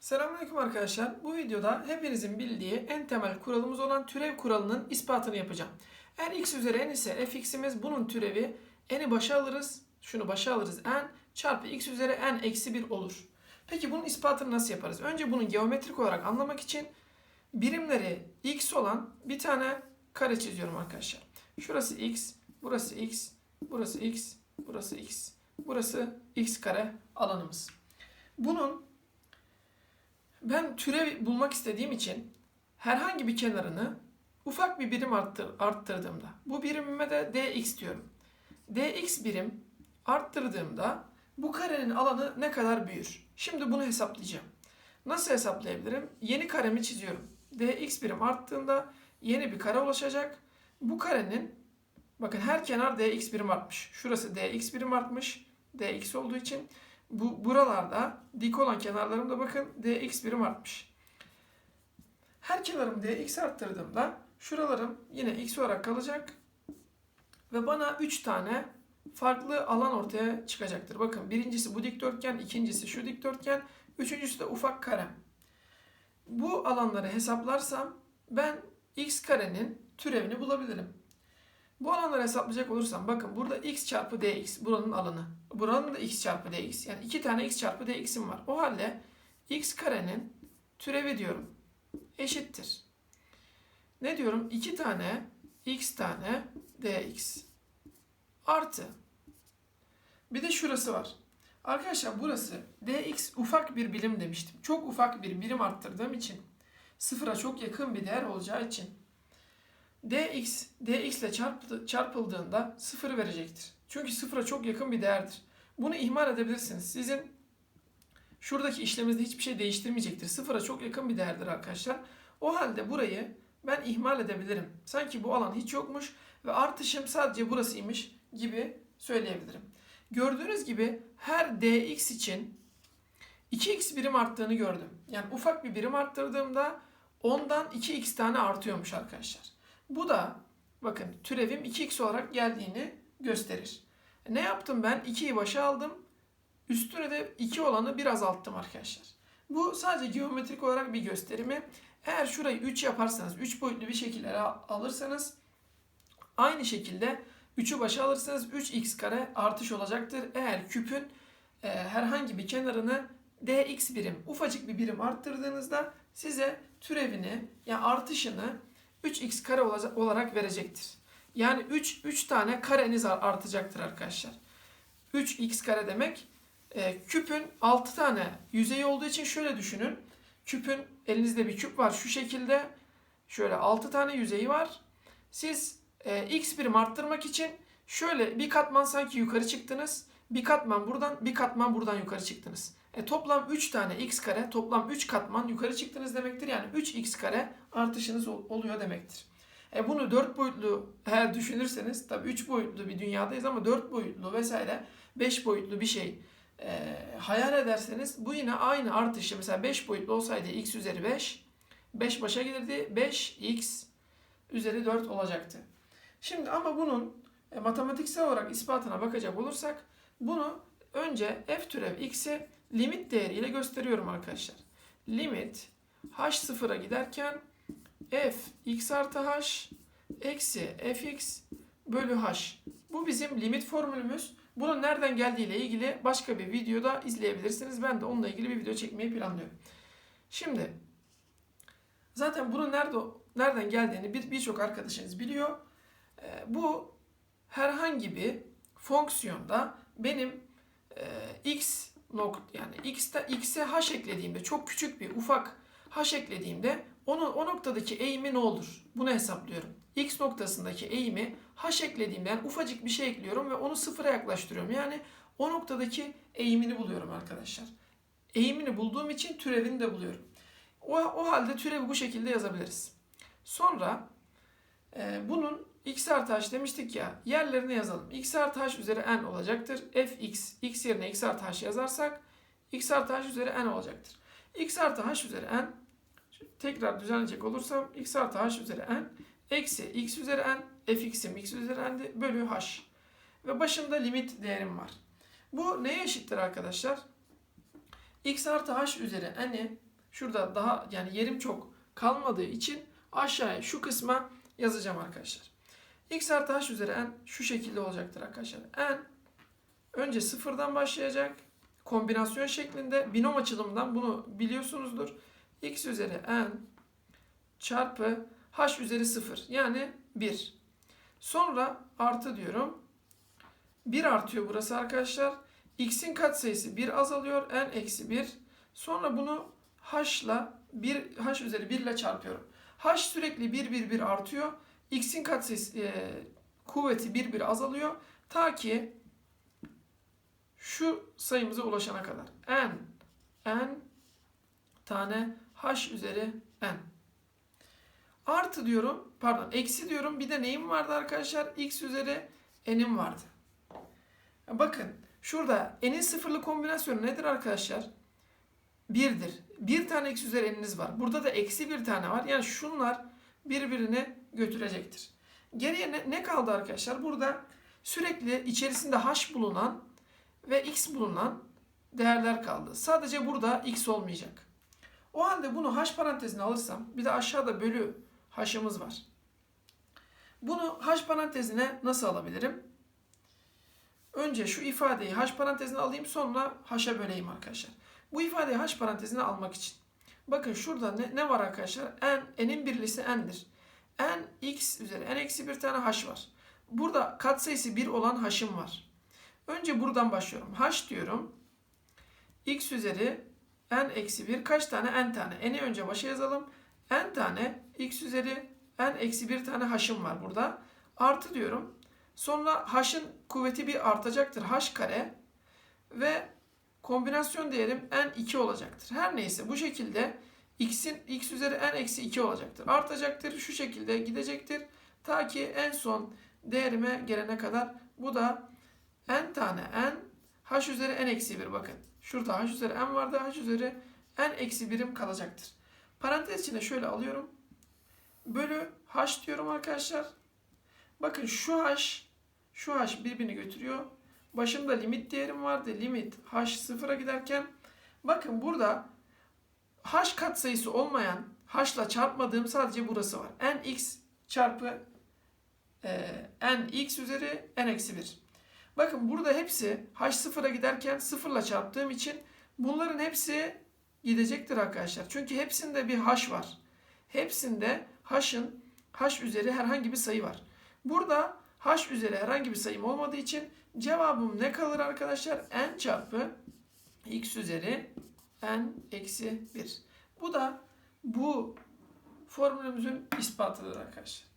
Selamünaleyküm arkadaşlar. Bu videoda hepinizin bildiği en temel kuralımız olan türev kuralının ispatını yapacağım. Eğer x üzeri n ise fx'imiz bunun türevi n'i başa alırız. Şunu başa alırız n çarpı x üzeri n eksi 1 olur. Peki bunun ispatını nasıl yaparız? Önce bunu geometrik olarak anlamak için birimleri x olan bir tane kare çiziyorum arkadaşlar. Şurası x, burası x, burası x, burası x, burası x kare alanımız. Bunun ben türev bulmak istediğim için herhangi bir kenarını ufak bir birim arttır, arttırdığımda bu birimime de dx diyorum. dx birim arttırdığımda bu karenin alanı ne kadar büyür? Şimdi bunu hesaplayacağım. Nasıl hesaplayabilirim? Yeni karemi çiziyorum. dx birim arttığında yeni bir kare oluşacak. Bu karenin bakın her kenar dx birim artmış. Şurası dx birim artmış. dx olduğu için bu buralarda dik olan kenarlarımda bakın dx birim artmış. Her kenarım dx arttırdığımda şuralarım yine x olarak kalacak ve bana 3 tane farklı alan ortaya çıkacaktır. Bakın birincisi bu dikdörtgen, ikincisi şu dikdörtgen, üçüncüsü de ufak karem. Bu alanları hesaplarsam ben x karenin türevini bulabilirim. Bu alanları hesaplayacak olursam bakın burada x çarpı dx buranın alanı. Buranın da x çarpı dx. Yani iki tane x çarpı dx'im var. O halde x karenin türevi diyorum. Eşittir. Ne diyorum? 2 tane x tane dx. Artı. Bir de şurası var. Arkadaşlar burası dx ufak bir birim demiştim. Çok ufak bir birim arttırdığım için sıfıra çok yakın bir değer olacağı için dx dx ile çarptı, çarpıldığında sıfır verecektir. Çünkü sıfıra çok yakın bir değerdir. Bunu ihmal edebilirsiniz. Sizin şuradaki işleminizde hiçbir şey değiştirmeyecektir. Sıfıra çok yakın bir değerdir arkadaşlar. O halde burayı ben ihmal edebilirim. Sanki bu alan hiç yokmuş ve artışım sadece burasıymış gibi söyleyebilirim. Gördüğünüz gibi her dx için 2x birim arttığını gördüm. Yani ufak bir birim arttırdığımda ondan 2x tane artıyormuş arkadaşlar. Bu da bakın türevim 2x olarak geldiğini gösterir. Ne yaptım ben? 2'yi başa aldım. Üstüne de 2 olanı bir azalttım arkadaşlar. Bu sadece geometrik olarak bir gösterimi. Eğer şurayı 3 yaparsanız, 3 boyutlu bir şekilde alırsanız aynı şekilde 3'ü başa alırsanız 3x kare artış olacaktır. Eğer küpün e, herhangi bir kenarını dx birim, ufacık bir birim arttırdığınızda size türevini yani artışını 3x kare olarak verecektir. Yani 3 3 tane kareniz artacaktır arkadaşlar. 3x kare demek e, küpün 6 tane yüzeyi olduğu için şöyle düşünün. Küpün elinizde bir küp var şu şekilde. Şöyle 6 tane yüzeyi var. Siz e, x birim arttırmak için şöyle bir katman sanki yukarı çıktınız. Bir katman buradan, bir katman buradan yukarı çıktınız. E, toplam 3 tane x kare, toplam 3 katman yukarı çıktınız demektir. Yani 3x kare artışınız oluyor demektir. E, bunu 4 boyutlu düşünürseniz, tabi 3 boyutlu bir dünyadayız ama 4 boyutlu vesaire 5 boyutlu bir şey e, hayal ederseniz bu yine aynı artışı mesela 5 boyutlu olsaydı x üzeri 5, 5 başa gelirdi. 5x üzeri 4 olacaktı. Şimdi ama bunun e, matematiksel olarak ispatına bakacak olursak bunu önce f türev x'i limit değeriyle gösteriyorum arkadaşlar. Limit h sıfıra giderken f x artı h eksi fx bölü h. Bu bizim limit formülümüz. Bunun nereden geldiğiyle ilgili başka bir videoda izleyebilirsiniz. Ben de onunla ilgili bir video çekmeyi planlıyorum. Şimdi zaten bunun nerede nereden geldiğini bir birçok arkadaşınız biliyor. Ee, bu herhangi bir fonksiyonda benim e, x nok yani x'te x'e h eklediğimde çok küçük bir ufak h eklediğimde onun o noktadaki eğimi ne olur? Bunu hesaplıyorum. X noktasındaki eğimi h eklediğimden ufacık bir şey ekliyorum ve onu sıfıra yaklaştırıyorum. Yani o noktadaki eğimini buluyorum arkadaşlar. Eğimini bulduğum için türevini de buluyorum. O, o halde türevi bu şekilde yazabiliriz. Sonra e, bunun x artı h demiştik ya yerlerine yazalım. x artı h üzeri n olacaktır. fx x yerine x artı h yazarsak x artı h üzeri n olacaktır. x artı h üzeri n tekrar düzenleyecek olursam x artı h üzeri n eksi x üzeri n fx'im x üzeri n'di bölü h. Ve başında limit değerim var. Bu neye eşittir arkadaşlar? x artı h üzeri n'i şurada daha yani yerim çok kalmadığı için aşağıya şu kısma yazacağım arkadaşlar. x artı h üzeri n şu şekilde olacaktır arkadaşlar. n önce sıfırdan başlayacak. Kombinasyon şeklinde binom açılımından bunu biliyorsunuzdur. X üzeri n çarpı h üzeri 0 yani 1. Sonra artı diyorum. 1 artıyor burası arkadaşlar. x'in katsayısı 1 azalıyor. n eksi 1. Sonra bunu h ile 1 h üzeri 1 ile çarpıyorum. h sürekli 1 1 1 artıyor. x'in katsayısı e, kuvveti 1 1 azalıyor. Ta ki şu sayımıza ulaşana kadar. n n tane h üzeri n. Artı diyorum, pardon eksi diyorum. Bir de neyim vardı arkadaşlar? x üzeri n'im vardı. Bakın şurada n'in sıfırlı kombinasyonu nedir arkadaşlar? 1'dir. Bir tane x üzeri n'iniz var. Burada da eksi bir tane var. Yani şunlar birbirini götürecektir. Geriye ne, ne kaldı arkadaşlar? Burada sürekli içerisinde h bulunan ve x bulunan değerler kaldı. Sadece burada x olmayacak. O halde bunu h parantezine alırsam bir de aşağıda bölü h'ımız var. Bunu h parantezine nasıl alabilirim? Önce şu ifadeyi h parantezine alayım sonra h'a böleyim arkadaşlar. Bu ifadeyi h parantezine almak için. Bakın şurada ne, ne var arkadaşlar? n, n'in birlisi n'dir. n x üzeri n eksi bir tane h var. Burada katsayısı 1 olan h'ım var. Önce buradan başlıyorum. h diyorum. x üzeri n eksi 1 kaç tane? n tane. n'i önce başa yazalım. n tane x üzeri n eksi 1 tane h'ım var burada. Artı diyorum. Sonra h'ın kuvveti bir artacaktır. h kare ve kombinasyon değerim n 2 olacaktır. Her neyse bu şekilde x'in x üzeri n eksi 2 olacaktır. Artacaktır. Şu şekilde gidecektir. Ta ki en son değerime gelene kadar bu da n tane n h üzeri n eksi 1 bakın. Şurada h üzeri n vardı. h üzeri n eksi 1'im kalacaktır. Parantez içinde şöyle alıyorum. Bölü h diyorum arkadaşlar. Bakın şu h şu h birbirini götürüyor. Başımda limit değerim vardı. Limit h sıfıra giderken bakın burada h katsayısı olmayan h ile çarpmadığım sadece burası var. n x çarpı e, n x üzeri n eksi 1. Bakın burada hepsi h sıfıra giderken sıfırla çarptığım için bunların hepsi gidecektir arkadaşlar. Çünkü hepsinde bir h var. Hepsinde h'ın h üzeri herhangi bir sayı var. Burada h üzeri herhangi bir sayım olmadığı için cevabım ne kalır arkadaşlar? n çarpı x üzeri n eksi 1. Bu da bu formülümüzün ispatıdır arkadaşlar.